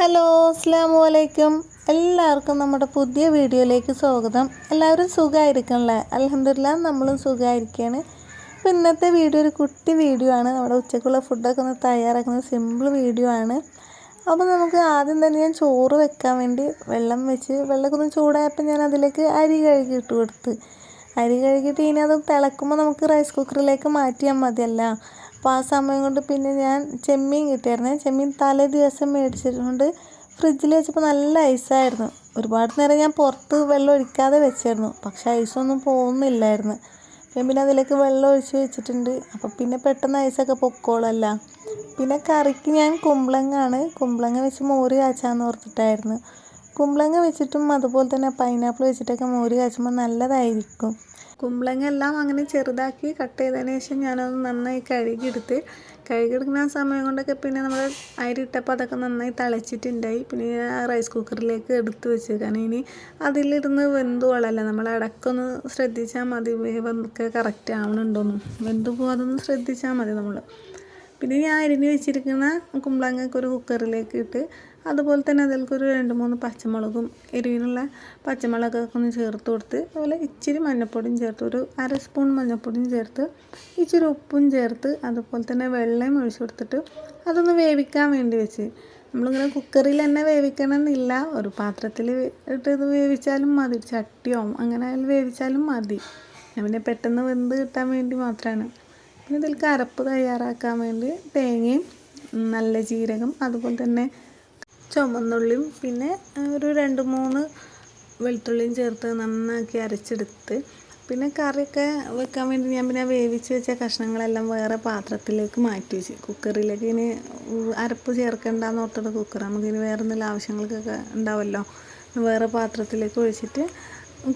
Hello അസ്സാം വലൈക്കും എല്ലാവർക്കും നമ്മുടെ പുതിയ വീഡിയോയിലേക്ക് സ്വാഗതം. എല്ലാവരും സുഖമായിരിക്കണല്ലേ അലഹമില്ല നമ്മളും സുഖമായിരിക്കുകയാണ് അപ്പോൾ ഇന്നത്തെ വീഡിയോ ഒരു കുട്ടി വീഡിയോ ആണ്. നമ്മുടെ ഉച്ചക്കുള്ള ഫുഡൊക്കെ ഒന്ന് തയ്യാറാക്കുന്ന സിമ്പിൾ വീഡിയോ ആണ്. അപ്പോൾ നമുക്ക് ആദ്യം തന്നെ ഞാൻ ചോറ് വെക്കാൻ വേണ്ടി വെള്ളം വെച്ച് വെള്ളമൊക്കെ ഒന്ന് ചൂടായപ്പോൾ ഞാൻ അതിലേക്ക് അരി കഴുകി ഇട്ട് കൊടുത്ത്. അരി കഴുകിയിട്ട് ഇനി അത് തിളക്കുമ്പോൾ നമുക്ക് റൈസ് കുക്കറിലേക്ക് മാറ്റിയാൽ മതിയല്ല. അപ്പോൾ ആ സമയം കൊണ്ട് പിന്നെ ഞാൻ ചെമ്മീൻ കിട്ടിയായിരുന്നു. ചെമ്മീൻ തലേ ദിവസം മേടിച്ചിട്ടുണ്ട്. ഫ്രിഡ്ജിൽ വെച്ചപ്പോൾ നല്ല ഐസായിരുന്നു ഒരുപാട് നേരം ഞാൻ പുറത്ത് വെള്ളം ഒഴിക്കാതെ വെച്ചായിരുന്നു. പക്ഷേ ഐസൊന്നും പോകുന്നില്ലായിരുന്നു. ഞാൻ പിന്നെ അതിലേക്ക് വെള്ളം ഒഴിച്ച് വെച്ചിട്ടുണ്ട്. അപ്പോൾ പിന്നെ പെട്ടെന്ന് ഐസൊക്കെ പൊക്കോളല്ല പിന്നെ കറിക്ക് ഞാൻ കുമ്പളങ്ങാണ്. കുമ്പളങ്ങ വെച്ച് മോര് കാച്ചാന്ന് ഓർത്തിട്ടായിരുന്നു. കുമ്പളങ്ങ വെച്ചിട്ടും അതുപോലെ തന്നെ പൈനാപ്പിൾ വെച്ചിട്ടൊക്കെ മോര് കാച്ചുമ്പോൾ നല്ലതായിരിക്കും. കുമ്പളങ്ങ എല്ലാം അങ്ങനെ ചെറുതാക്കി കട്ട് ചെയ്തതിന് ശേഷം ഞാനത് നന്നായി കഴുകിയെടുത്ത് കഴുകിയെടുക്കുന്ന സമയം കൊണ്ടൊക്കെ പിന്നെ നമ്മൾ അരി ഇട്ടപ്പോൾ അതൊക്കെ നന്നായി തിളച്ചിട്ടുണ്ടായി. പിന്നെ ഞാൻ റൈസ് കുക്കറിലേക്ക് എടുത്ത് വെച്ചേക്കാണ്. ഇനി അതിലിരുന്ന് വെന്തു കൊള്ളല്ല? നമ്മൾ ഇടയ്ക്കൊന്ന് ശ്രദ്ധിച്ചാൽ മതി. വേവൊക്കെ കറക്റ്റ് ആവണുണ്ടോന്നും. വെന്ത് പോകാതൊന്ന് ശ്രദ്ധിച്ചാൽ മതി നമ്മൾ പിന്നെ ഞാൻ അരിഞ്ഞ് വെച്ചിരിക്കുന്ന കുമ്പളങ്ങയൊക്കെ ഒരു കുക്കറിലേക്ക് ഇട്ട് അതുപോലെ തന്നെ അതിലേക്ക് ഒരു രണ്ട് മൂന്ന് പച്ചമുളകും എരിവിനുള്ള പച്ചമുളകൊക്കെ ഒന്ന് ചേർത്ത് കൊടുത്ത് അതുപോലെ ഇച്ചിരി മഞ്ഞൾപ്പൊടിയും ചേർത്ത് ഒരു അര സ്പൂൺ മഞ്ഞൾപ്പൊടിയും ചേർത്ത് ഇച്ചിരി ഉപ്പും ചേർത്ത് അതുപോലെ തന്നെ വെള്ളം ഒഴിച്ച് കൊടുത്തിട്ട് അതൊന്ന് വേവിക്കാൻ വേണ്ടി വെച്ച്. നമ്മളിങ്ങനെ കുക്കറിൽ തന്നെ വേവിക്കണമെന്നില്ല. ഒരു പാത്രത്തിൽ ഇട്ട് ഇത് വേവിച്ചാലും മതി ചട്ടിയോ അങ്ങനെ വേവിച്ചാലും മതി. ഞാൻ പിന്നെ പെട്ടെന്ന് വെന്ത് കിട്ടാൻ വേണ്ടി മാത്രമാണ് പിന്നെ ഇതിൽ അരപ്പ് തയ്യാറാക്കാൻ വേണ്ടി തേങ്ങയും നല്ല ജീരകം അതുപോലെ തന്നെ ചുമന്നുള്ളിയും പിന്നെ ഒരു രണ്ട് മൂന്ന് വെളുത്തുള്ളിയും ചേർത്ത് നന്നാക്കി അരച്ചെടുത്ത് പിന്നെ കറിയൊക്കെ വെക്കാൻ വേണ്ടി ഞാൻ പിന്നെ വേവിച്ച് വെച്ച കഷ്ണങ്ങളെല്ലാം വേറെ പാത്രത്തിലേക്ക് മാറ്റി വെച്ച്. കുക്കറിലേക്ക് ഇനി അരപ്പ് ചേർക്കണ്ടെന്ന് ഓർത്തിട്ട് കുക്കർ. നമുക്ക് ഇനി വേറെ എന്തെങ്കിലും ആവശ്യങ്ങൾക്കൊക്കെ ഉണ്ടാവുമല്ലോ വേറെ പാത്രത്തിലേക്ക് ഒഴിച്ചിട്ട്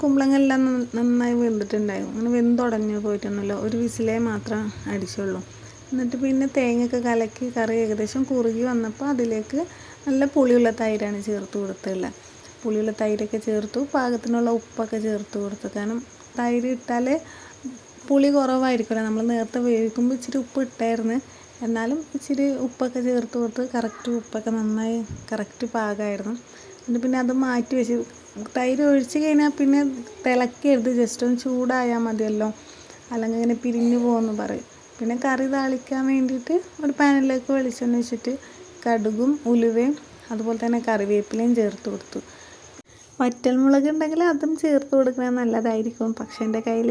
കുമ്പളങ്ങ എല്ലാം നന്നായി വെന്തിട്ടുണ്ടായിരുന്നു അങ്ങനെ വെന്തുടഞ്ഞു പോയിട്ടൊന്നുമില്ല. ഒരു വിസിലേ മാത്രം അടിച്ചുള്ളൂ. എന്നിട്ട് പിന്നെ തേങ്ങയൊക്കെ കലക്കി കറി ഏകദേശം കുറുകി വന്നപ്പോൾ അതിലേക്ക് നല്ല പുളിയുള്ള തൈരാണ് ചേർത്ത് കൊടുത്തുള്ളത് പുളിയുള്ള തൈരൊക്കെ ചേർത്തു പാകത്തിനുള്ള ഉപ്പൊക്കെ ചേർത്ത് കൊടുത്തു. കാരണം തൈര് ഇട്ടാൽ പുളി കുറവായിരിക്കുമല്ലോ. നമ്മൾ നേരത്തെ വേവിക്കുമ്പോൾ ഇച്ചിരി ഉപ്പ് ഇട്ടായിരുന്നു. എന്നാലും ഇച്ചിരി ഉപ്പൊക്കെ ചേർത്ത് കൊടുത്ത് കറക്റ്റ് ഉപ്പൊക്കെ നന്നായി കറക്റ്റ് പാകമായിരുന്നു എന്നിട്ട് പിന്നെ അത് മാറ്റി വെച്ച് തൈര് ഒഴിച്ച് കഴിഞ്ഞാൽ പിന്നെ തിളക്കരുത്. ജസ്റ്റ് ഒന്ന് ചൂടായാൽ മതിയല്ലോ. അല്ലെങ്കിൽ ഇങ്ങനെ പിരിഞ്ഞു പോകുമെന്ന് പറയും. പിന്നെ കറി താളിക്കാൻ വേണ്ടിയിട്ട് ഒരു പാനിലേക്ക് വെളിച്ചെണ്ണ വെച്ചിട്ട് കടുകും ഉലുവയും അതുപോലെ തന്നെ കറിവേപ്പിലയും ചേർത്ത് കൊടുത്തു. വറ്റൽമുളക് ഉണ്ടെങ്കിൽ അതും ചേർത്ത് കൊടുക്കുന്നത് നല്ലതായിരിക്കും. പക്ഷേ എന്റെ കയ്യിൽ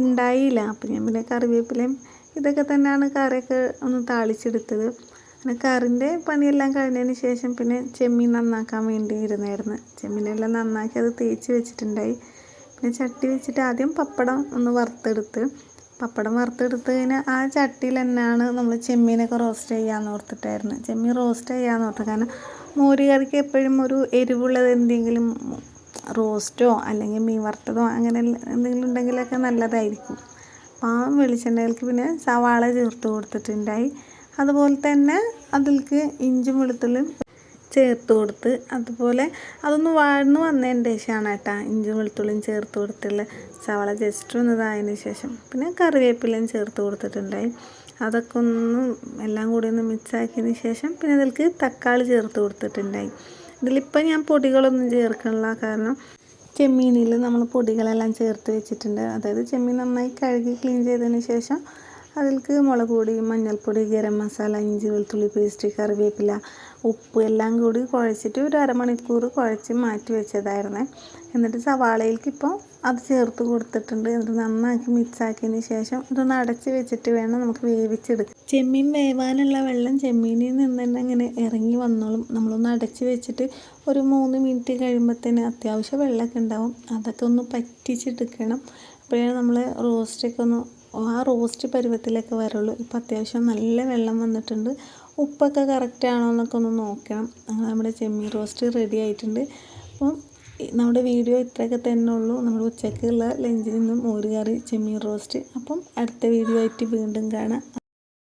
ഉണ്ടായില്ല. അപ്പം ഞാൻ പിന്നെ കറിവേപ്പിലയും ഇതൊക്കെ തന്നെയാണ് കറിയൊക്കെ ഒന്ന് താളിച്ചെടുത്തത്. പിന്നെ കറിന്റെ പണിയെല്ലാം കഴിഞ്ഞതിന് ശേഷം പിന്നെ ചെമ്മീൻ നന്നാക്കാൻ വേണ്ടി ഇരുന്നായിരുന്നു ചെമ്മീനെല്ലാം നന്നാക്കി അത് തേച്ച് വെച്ചിട്ടുണ്ടായി. പിന്നെ ചട്ടി വെച്ചിട്ട് ആദ്യം പപ്പടം ഒന്ന് വറുത്തെടുത്ത് പപ്പടം വറുത്തെടുത്ത് കഴിഞ്ഞാൽ ആ ചട്ടിയിൽ തന്നെയാണ് നമ്മൾ ചെമ്മീനൊക്കെ റോസ്റ്റ് ചെയ്യാമെന്ന് ഓർത്തിട്ടായിരുന്നു. ചെമ്മീൻ റോസ്റ്റ് ചെയ്യാമെന്ന് ഓർത്ത്. കാരണം മോര് കറിക്ക് എപ്പോഴും ഒരു എരിവുള്ളത് എന്തെങ്കിലും റോസ്റ്റോ അല്ലെങ്കിൽ മീൻ വറുത്തതോ അങ്ങനെ എന്തെങ്കിലും ഉണ്ടെങ്കിലൊക്കെ നല്ലതായിരിക്കും. അപ്പോൾ ആ വെളിച്ചെണ്ണയിലേക്ക് പിന്നെ സവാള ചേർത്ത് കൊടുത്തിട്ടുണ്ടായി. അതുപോലെ തന്നെ അതിലേക്ക് ഇഞ്ചും വെളുത്തുള്ളിയും ചേർത്ത് കൊടുത്ത് അതുപോലെ അതൊന്ന് വാഴ്ന്നു വന്നതിന് ശേഷമാണ് കേട്ടോ ഇഞ്ചി വെളുത്തുള്ളിയും ചേർത്ത് കൊടുത്തുള്ള സവാള ജസ്റ്റ് ഒന്ന് ഇതായതിന് ശേഷം പിന്നെ കറിവേപ്പിലയും ചേർത്ത് കൊടുത്തിട്ടുണ്ടായി. അതൊക്കെ ഒന്ന് എല്ലാം കൂടി ഒന്ന് മിക്സാക്കിയതിന് ശേഷം പിന്നെ ഇതിൽക്ക് തക്കാളി ചേർത്ത് കൊടുത്തിട്ടുണ്ടായി. ഇതിലിപ്പോൾ ഞാൻ പൊടികളൊന്നും ചേർക്കണില്ല. കാരണം ചെമ്മീനിൽ നമ്മൾ പൊടികളെല്ലാം ചേർത്ത് വെച്ചിട്ടുണ്ട്. അതായത് ചെമ്മീൻ നന്നായി കഴുകി ക്ലീൻ ചെയ്തതിന് ശേഷം അതിലേക്ക് മുളക് പൊടി മഞ്ഞൾപ്പൊടി ഗരം മസാല ഇഞ്ചി വെളുത്തുള്ളി പേസ്റ്റ് കറിവേപ്പില ഉപ്പ് എല്ലാം കൂടി കുഴച്ചിട്ട് ഒരു അരമണിക്കൂർ കുഴച്ച് മാറ്റി വെച്ചതായിരുന്നേ. എന്നിട്ട് സവാളയിലേക്ക് ഇപ്പോൾ അത് ചേർത്ത് കൊടുത്തിട്ടുണ്ട്. എന്നിട്ട് നന്നാക്കി മിക്സാക്കിയതിന് ശേഷം ഇതൊന്ന് അടച്ച് വെച്ചിട്ട് വേണം നമുക്ക് വേവിച്ചെടുക്കാം ചെമ്മീൻ വേവാനുള്ള വെള്ളം ചെമ്മീനിൽ നിന്ന് തന്നെ ഇങ്ങനെ ഇറങ്ങി വന്നോളും. നമ്മളൊന്ന് അടച്ച് വെച്ചിട്ട് ഒരു മൂന്ന് മിനിറ്റ് കഴിയുമ്പോഴത്തേന് അത്യാവശ്യം വെള്ളമൊക്കെ ഉണ്ടാവും. അതൊക്കെ ഒന്ന് പറ്റിച്ചെടുക്കണം. അപ്പോഴാണ് നമ്മൾ റോസ്റ്റൊക്കെ ഒന്ന് ആ റോസ്റ്റ് പരുവത്തിലൊക്കെ വരുള്ളൂ ഇപ്പോൾ അത്യാവശ്യം നല്ല വെള്ളം വന്നിട്ടുണ്ട്. ഉപ്പൊക്കെ കറക്റ്റ് ആണോ എന്നൊക്കെ ഒന്ന് നോക്കണം. അങ്ങനെ നമ്മുടെ ചെമ്മീൻ റോസ്റ്റ് റെഡി ആയിട്ടുണ്ട്. അപ്പം നമ്മുടെ വീഡിയോ ഇത്രയൊക്കെ തന്നെ ഉള്ളൂ. നമ്മൾ ഉച്ചയ്ക്കുള്ള ലഞ്ചിൽ നിന്നും മോര് കറി ചെമ്മീൻ റോസ്റ്റ്. അപ്പം അടുത്ത വീഡിയോ ആയിട്ട് വീണ്ടും കാണാം.